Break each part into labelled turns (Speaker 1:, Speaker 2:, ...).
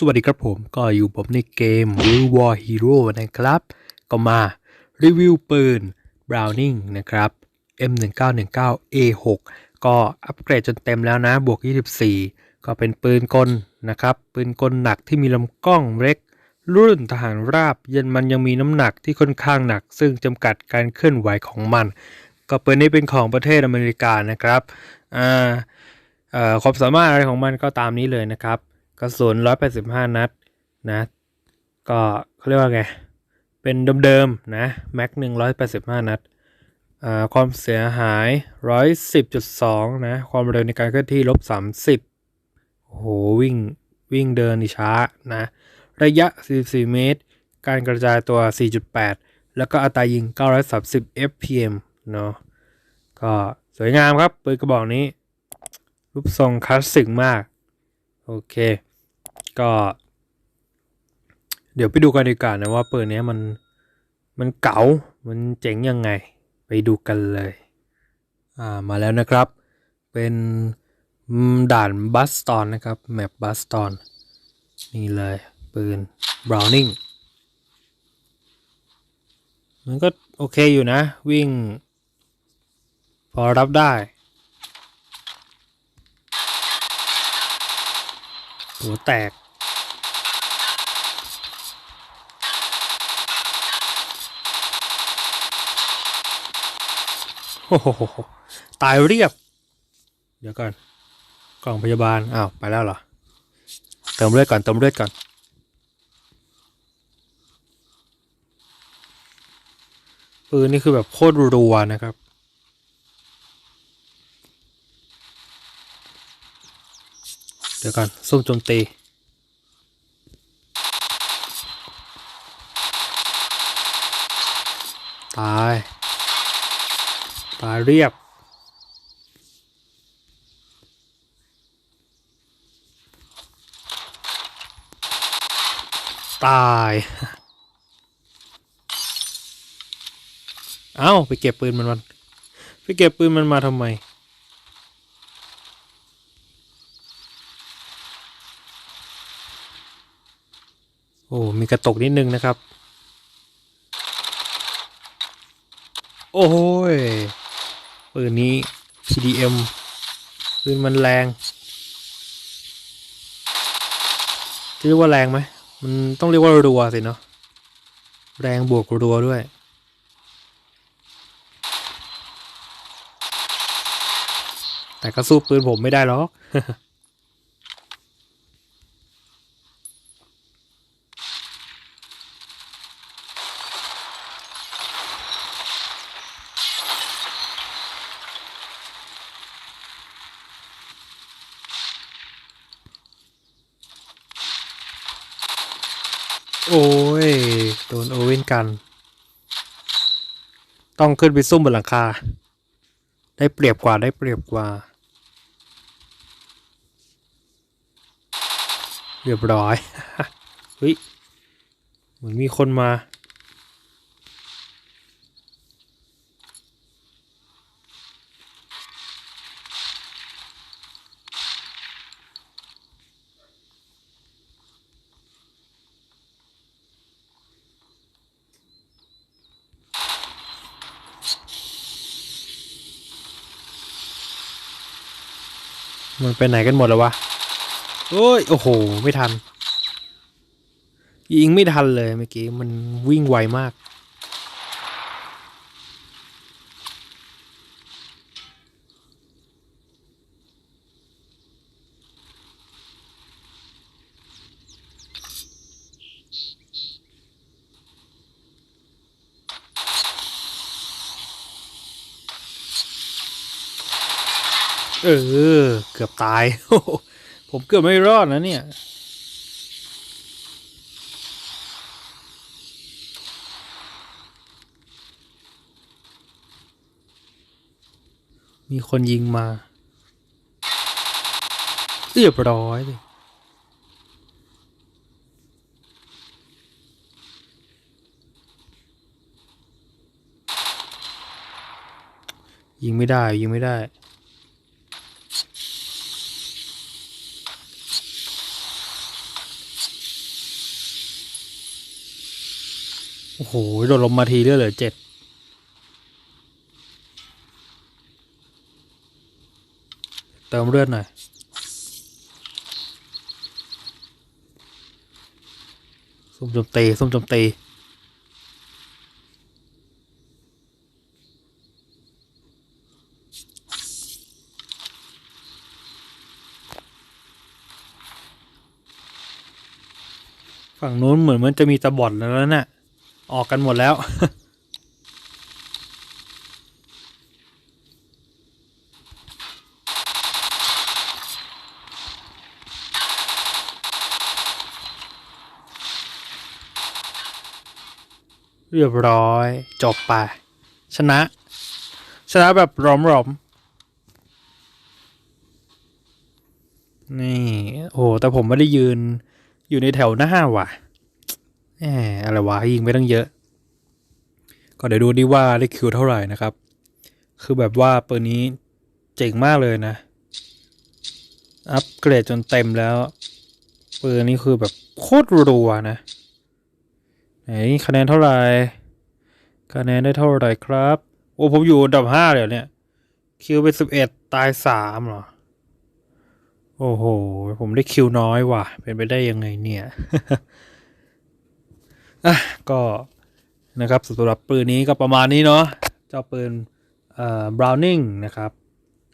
Speaker 1: สวัสดีครับผมก็อยู่ผมในเกม World War Hero นะครับ ก็มารีวิวปืน Browning นะครับ M1919A6 ก็อัปเกรดจนเต็มแล้วนะ บวก 24 ก็เป็นปืนกลนะครับ ปืนกลหนักที่มีลำกล้องเล็ก รุ่นทหารราบยันมันยังมีน้ำหนักที่ค่อนข้างหนัก ซึ่งจำกัดการเคลื่อนไหวของมัน ก็ปืนนี้เป็นของประเทศอเมริกานะครับอ่าความสามารถอะไรของมันก็ตามนี้เลยนะครับ กระสุน185นัดนะ ก็เขาเรียกว่าไง เป็นเดิมๆนะ แม็กหนึ่ง185นัดอ่าความเสียหาย110.2นะ ความเร็วในการเคลื่อนที่ลบ30โอ้โหวิ่งวิ่งเดินนี่ช้านะ ระยะ 44 เมตร การกระจายตัว 4.8 แล้วก็อัตรายิง 930 fpm เนาะก็สวยงามครับปืนกระบอกนี้ รูปทรงคลาสสิกมาก โอเค ก็ เดี๋ยวไปดูกันดีกว่านะว่าปืนนี้มันมันเก๋า มันเจ๋งยังไง ไปดูกันเลย อ่า มาแล้วนะครับ เป็นด่านบัสตอนนะครับ แมปบัสตอน นี่เลย ปืน Browning มันก็โอเคอยู่นะ วิ่ง พอรับได้ หัวแตก โอ้โหตายเรียบ เดี๋ยวก่อน กล่องพยาบาล อ้าว ไปแล้วเหรอ เติมเลือดก่อน เติมเลือดก่อน ปืนนี่คือแบบโคตรรัวนะครับ เดี๋ยวก่อนซุ่มโจมตีตาย ตายเรียบ ตาย เอ้า ไปเก็บปืนมันมัน ไปเก็บปืนมันมาทำไมโอ้ มีกระตกนิดนึงนะครับ โอ้ย ปืนนี้ PDM ปืนมันแรงจะเรียกว่าแรงไหมมันต้องเรียกว่ารัวสิเนาะแรงบวกรัวด้วยแต่ก็สู้ปืนผมไม่ได้หรอก โอ้ย โดนโอเว่นกัน ต้องขึ้นไปซุ่มบนหลังคา ได้เปรียบกว่าได้เปรียบกว่า เรียบร้อยเฮ้ยเหมือนมีคนมา มันไปไหนกันหมดแล้ววะโอ้ย โอ้โห ไม่ทัน ยิงไม่ทันเลยเมื่อกี้ มันวิ่งไวมาก เออ เกือบตาย ผมเกือบไม่รอดนะเนี่ย มีคนยิงมาเรียบร้อยเลยยิงไม่ได้ยิงไม่ได้ โอ้โหโดดลงมาทีเลือดเหลือเจ็ดเติมเลือดหน่อยส้มจมตีส้มจมตีฝั่งนู้นเหมือนมันจะมีตะบอดแล้วนะ่ะ ออกกันหมดแล้ว เรียบร้อย จบไป ชนะ ชนะแบบรอมรอมนี่ โอ้แต่ผมไม่ได้ยืนอยู่ในแถวหน้าว่ะ แหมอะไรวะยิงไม่ต้องเยอะ ก็เดี๋ยวดูดีว่าได้คิวเท่าไหร่นะครับ คือแบบว่าปืนนี้เจ๋งมากเลยนะ อัปเกรดจนเต็มแล้วปืนนี้คือแบบโคตรรัวนะ ไหนคะแนนเท่าไหร่ คะแนนได้เท่าไหร่ครับ โอ้ผมอยู่อันดับห้าเลยเนี่ย คิวไปสิบเอ็ดตายสามเหรอ โอ้โห ผมได้คิวน้อยว่ะ เป็นไปได้ยังไงเนี่ย อะก็นะครับสำหรับปืนนี้ก็ประมาณนี้เนาะเจ้าปืนเอ่อ Browning นะครับ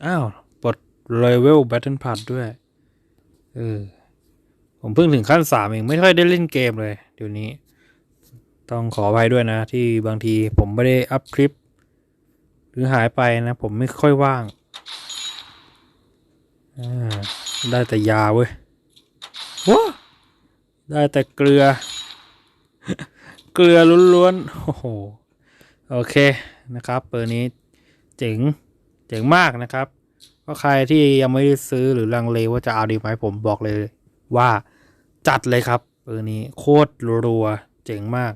Speaker 1: อ้าวปลด Level Battle Pass ด้วยเออผมเพิ่งถึงขั้นสามเอง ไม่ค่อยได้เล่นเกมเลยเดี๋ยวนี้ ต้องขออภัยด้วยนะ ที่บางทีผมไม่ได้อัพคลิป หรือหายไปนะ ผมไม่ค่อยว่างอาได้แต่ยาเว้ยว้าได้แต่เกลือ เกลือล้วนๆ โอ้โห โอเคนะครับเปิดนี้เจ๋ง เจ๋งมากนะครับ ก็ใครที่ยังไม่ได้ซื้อหรือลังเลว่าจะเอาดีไหมผมบอกเลยว่าจัดเลยครับปืนนี้โคตรรัวๆเจ๋งมาก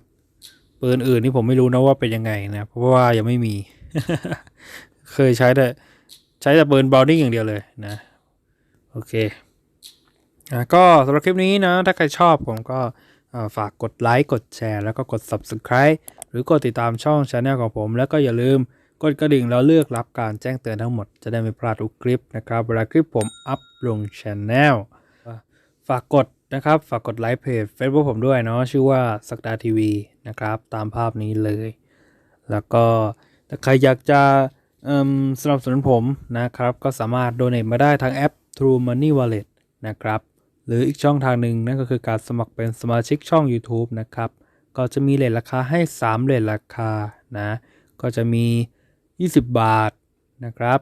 Speaker 1: ปืนอื่นนี่ผมไม่รู้นะว่าเป็นยังไงนะ เพราะว่ายังไม่มี เคยใช้แต่ใช้แต่ปืนบอลดิ้งอย่างเดียวเลยนะ โอเคอะก็สำหรับคลิปนี้นะ ถ้าใครชอบผมก็ ฝากกดไลค์กดแชร์แล้วก็กด Subscribe หรือกดติดตามช่องช anel ของผม แล้วก็อย่าลืมกดกระดิ่งแล้วเลือกรับการแจ้งเตือนทั้งหมดจะได้ไม่พลาดทุกคลิปนะครับ เวลาคลิปผมอัพลงช anel ฝากกดนะครับฝากกดไลค์เพจ Facebook ผมด้วยเนาะชื่อว่าสักดาทีวีนะครับตามภาพนี้เลย แล้วก็ถ้าใครอยากจะสนับสนุนผมนะครับ ก็สามารถโดเน a มาได้ทางแอป True Money Wallet นะครับ หรืออีกช่องทางหนึ่งนั่นก็คือการสมัครเป็นสมาชิกช่อง YouTube นะครับ ก็จะมีเลทราคาให้ 3เลทราคานะ ก็จะมี 20 บาทนะครับ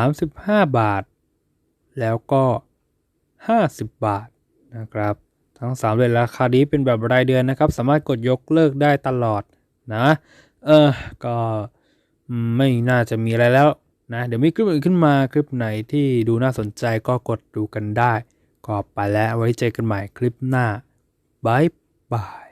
Speaker 1: 35 บาท แล้วก็ 50 บาทนะครับ ทั้ง 3เลทราคานี้เป็นแบบรายเดือนนะครับ สามารถกดยกเลิกได้ตลอดนะ เออ ก็ไม่น่าจะมีอะไรแล้ว นะเดี๋ยวมีคลิปอื่นขึ้นมาคลิปไหนที่ดูน่าสนใจก็กดดูกันได้ ก็ไปแล้วไว้เจอกันใหม่คลิปหน้าบายบาย